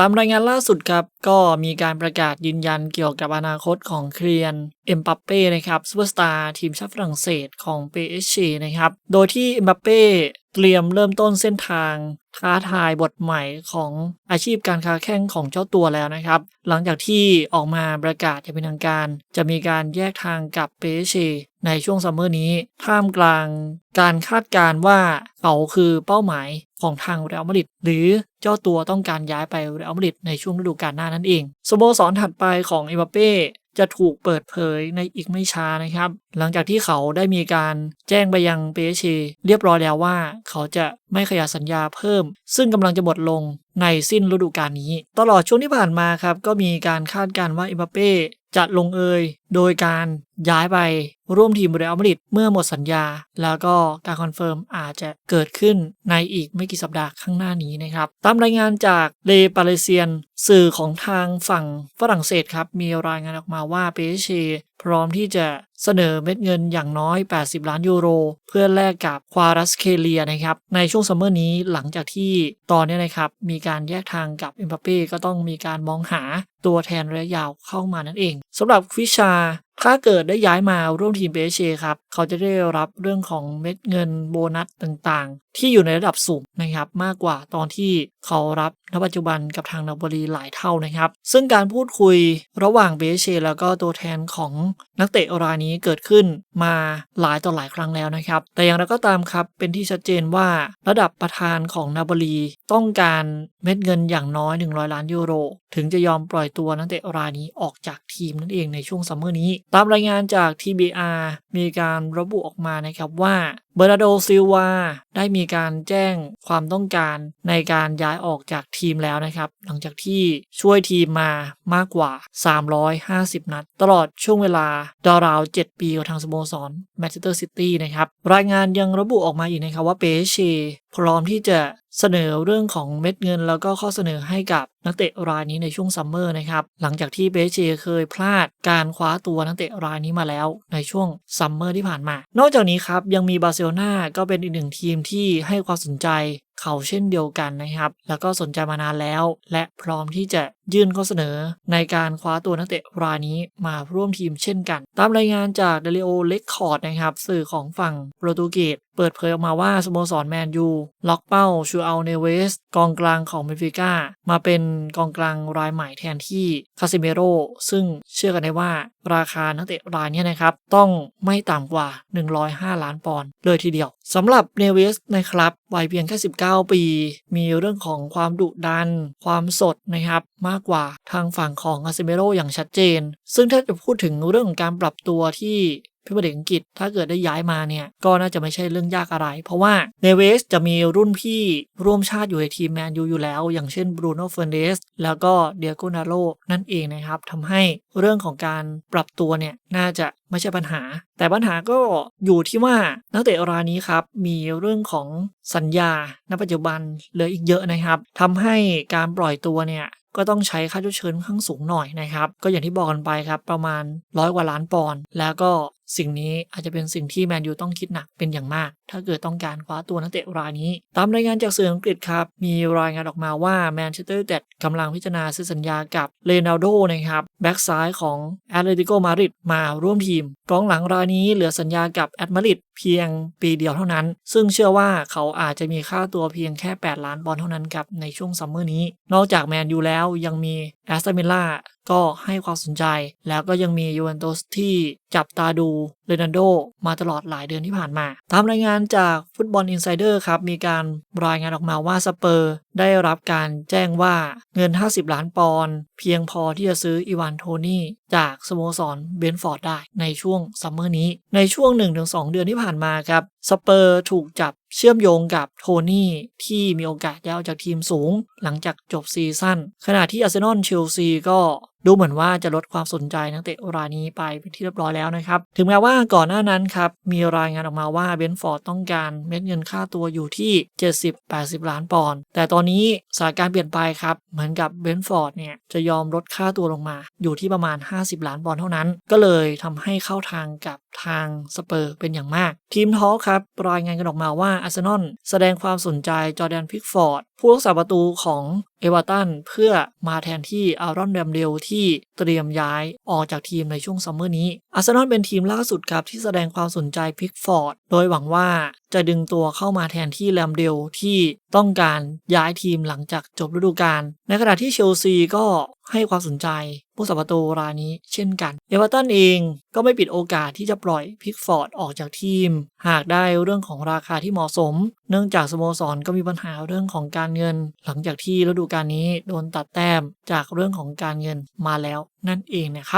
ตามรายงานล่าสุดครับ ก็มีการประกาศยืนยันเกี่ยวกับอนาคตของเคลียน เอ็มบัปเป้นะครับซูเปอร์สตาร์ทีมชาติฝรั่งเศสของ PSG นะครับ โดยที่เอ็มบัปเป้เตรียมเริ่มต้นเส้นทางท้าทายบทใหม่ของอาชีพการค้าแข่งของเจ้าตัวแล้วนะครับ หลังจากที่ออกมาประกาศอย่างเป็นทางการ จะมีการแยกทางกับเปเชในช่วงซัมเมอร์นี้ ท่ามกลางการคาดการณ์ว่าเขาคือเป้าหมาย ของทางเรอัลมาดริดหรือเจ้าตัวต้องการย้ายไปเรอัลมาดริดในช่วงฤดูกาลหน้านั่นเองสโมสรถัดไปของเอ็มบัปเป้จะถูกเปิดเผยในอีกไม่ช้านะครับ หลังจากที่เขาได้มีการแจ้งไปยังเปเชเรียบร้อยแล้วว่า เขาจะไม่ขยายสัญญาเพิ่ม ซึ่งกำลังจะหมดลงในสิ้นฤดูกาลนี้ ตลอดช่วงที่ผ่านมาครับ ก็มีการคาดการณ์ว่าเอ็มบัปเป้จะลงเอยโดยการย้ายไปร่วมทีมเรอัลมาดริดเมื่อหมดสัญญา แล้วก็การคอนเฟิร์มอาจจะเกิดขึ้นในอีกไม่กี่สัปดาห์ข้างหน้านี้นะครับตามรายงานจากเลปาเลเซียน สื่อของทางฝั่งฝรั่งเศสครับมีรายงานออกมาว่าเปเชพร้อมที่จะเสนอเม็ดเงินอย่างน้อย 80 ล้านยูโร เพื่อแลกกับควารัสเคเลียนะครับในช่วงซัมเมอร์นี้หลังจากที่ตอนนี้นะครับมีการแยกทางกับเอ็มบัปเป้ก็ต้องมีการมองหาตัวแทนระยะยาวเข้ามานั่นเองสำหรับฟิชา ถ้าเกิดได้ย้ายมาร่วมทีมเปเชครับ เขาจะได้รับเรื่องของเม็ดเงินโบนัสต่างๆ ที่อยู่ในระดับสูงนะครับ มากกว่าตอนที่เขารับณปัจจุบันกับทางนาบรีหลายเท่านะครับ ซึ่งการพูดคุยระหว่างเบเชแล้วก็ตัวแทนของนักเตะรายนี้เกิดขึ้นมาหลายต่อหลายครั้งแล้วนะครับ แต่อย่างไรก็ตามครับ เป็นที่ชัดเจนว่าระดับประธานของนาบรีต้องการเม็ดเงินอย่างน้อย 100 ล้านยูโร ถึงจะยอมปล่อยตัวนักเตะรายนี้ออกจากทีมนั่นเองในช่วงซัมเมอร์นี้ ตามรายงานจาก TBR มีการระบุออกมานะครับว่า เบอร์นาโดซิลวาได้มีการแจ้งความต้องการในการย้ายออกจากทีมแล้วนะครับ หลังจากที่ช่วยทีมมามากกว่า 350 นัด ตลอดช่วงเวลาราว 7 ปีของทางสโมสรแมนเชสเตอร์ซิตี้นะครับ รายงานยังระบุออกมาอีกนะครับว่าเปเชพร้อมที่จะเสนอเรื่องของเม็ดเงิน แล้วก็ข้อเสนอให้กับนักเตะรายนี้ในช่วงซัมเมอร์นะครับ หลังจากที่เบเชเคยพลาดการคว้าตัวนักเตะรายนี้มาแล้วในช่วงซัมเมอร์ที่ผ่านมา นอกจากนี้ครับยังมีบาร์เซโลนาก็เป็นอีกหนึ่งทีมที่ให้ความสนใจเขาเช่นเดียวกันนะครับ แล้วก็สนใจมานานแล้ว และพร้อมที่จะยื่นข้อเสนอในการคว้าตัวนักเตะรายนี้มาร่วมทีมเช่นกัน ตามรายงานจากเดลิโอเลคคอร์ดนะครับ สื่อของฝั่งโปรตุเกส เปิดเผยออกมาว่าสโมสรแมนยูล็อกเป้าชูอัลเนเวสกองกลางของเบนฟิก้ามาเป็นกองกลางรายใหม่แทนที่คาซิเมโรซึ่งเชื่อกันได้ว่าราคานักเตะรายนี้นะครับ ต้องไม่ต่ำกว่า 105 ล้านปอนด์เลยทีเดียวสำหรับเนเวสนะครับวัยเพียงแค่ 19 ปี มีเรื่องของความดุดัน ความสดนะครับ มากกว่าทางฝั่งของอาซิเมโรอย่างชัดเจน ซึ่งถ้าจะพูดถึงเรื่องของการปรับตัวที่ เพิบดีอังกฤษ ถ้าเกิดได้ย้ายมาเนี่ยก็น่าจะไม่ใช่เรื่องยากอะไร เพราะว่าเนเวสจะมีรุ่นพี่ร่วมชาติอยู่ในทีมแมนยูอยู่แล้ว อย่างเช่นบรูโน่เฟอร์เนสแล้วก็เดียโกนาโลนั่นเองนะครับทำให้เรื่องของการปรับตัวเนี่ยน่าจะไม่ใช่ปัญหา แต่ปัญหาก็อยู่ที่ว่านักเตะรายนี้ครับ มีเรื่องของสัญญาณปัจจุบันเหลืออีกเยอะนะครับทำให้การปล่อยตัวเนี่ยก็ต้องใช้ค่าชดเชยข้างสูงหน่อยนะครับ ก็อย่างที่บอกกันไปครับ ประมาณร้อยกว่าล้านปอนด์แล้วก็ สิ่งนี้อาจจะเป็นสิ่งที่แมนยูต้องคิดหนักเป็นอย่างมาก ถ้าเกิดต้องการคว้าตัวนักเตะรายนี้ ตามรายงานจากสื่ออังกฤษครับ มีรายงานออกมาว่าแมนเชสเตอร์ยูไนเต็ดกำลังพิจารณาซื้อสัญญากับเลนาโดนะครับแบ็กซ้ายของแอตเลติโกมาดริดมาร่วมทีมกองหลังรายนี้เหลือสัญญากับแอตมาริดเพียงปีเดียวเท่านั้น ซึ่งเชื่อว่าเขาอาจจะมีค่าตัวเพียงแค่ 8 ล้านบอลเท่านั้นครับในช่วงซัมเมอร์นี้ นอกจากแมนยูแล้วยังมีแอสตันวิลล่า ก็ให้ความสนใจ แล้วก็ยังมียูเวนตุสที่จับตาดูเรนันโดมาตลอดหลายเดือนที่ผ่านมา ตามรายงานจากฟุตบอลอินไซเดอร์ครับ มีการรายงานออกมาว่าสเปอร์ได้รับการแจ้งว่าเงิน 50 ล้านปอนด์เพียงพอที่จะซื้ออีวานโทนี่จากสโมสรเบนฟอร์ดได้ในช่วงซัมเมอร์นี้ ในช่วง 1-2 เดือนที่ผ่านมาครับสเปอร์ถูกจับเชื่อมโยงกับโทนี่ที่มีโอกาสย้ายออกจากทีมสูง หลังจากจบซีซั่นขณะที่อาร์เซนอลเชลซีก็ ดูเหมือนว่าจะลดความสนใจนักเตะรายนี้ไปเป็นที่เรียบร้อยแล้วนะครับ ถึงแม้ว่าก่อนหน้านั้นครับ มีรายงานออกมาว่าเบนฟอร์ดต้องการเม็ดเงินค่าตัวอยู่ที่ 70-80 ล้านปอนด์แต่ตอนนี้สถานการณ์เปลี่ยนไปครับ เหมือนกับเบนฟอร์ดเนี่ยจะยอมลดค่าตัวลงมา อยู่ที่ประมาณ 50 ล้านปอนด์เท่านั้น ก็เลยทำให้เข้าทางกับ ทางสเปอร์เป็นอย่างมาก ทีมทอลครับ รายงานกันออกมาว่าอาร์เซนอลแสดงความสนใจจอแดนพิกฟอร์ด ผู้รักษาประตูของเอเวอร์ตันเพื่อมาแทนที่อารอนแรมเดลที่เตรียมย้ายออกจากทีมในช่วงซัมเมอร์นี้ อาร์เซนอลเป็นทีมล่าสุดครับที่แสดงความสนใจพิกฟอร์ด โดยหวังว่าจะดึงตัวเข้ามาแทนที่แรมเดลที่ต้องการย้ายทีมหลังจากจบฤดูกาลในขณะที่เชลซีก็ ให้ความสนใจผู้สับประตูรายนี้เช่นกัน เอเวอร์ตันเองก็ไม่ปิดโอกาสที่จะปล่อยพิกฟอร์ดออกจากทีม หากได้เรื่องของราคาที่เหมาะสม เนื่องจากสโมสรก็มีปัญหาเรื่องของการเงิน หลังจากที่ฤดูกาลนี้โดนตัดแต้มจากเรื่องของการเงินมาแล้วนั่นเองนะครับ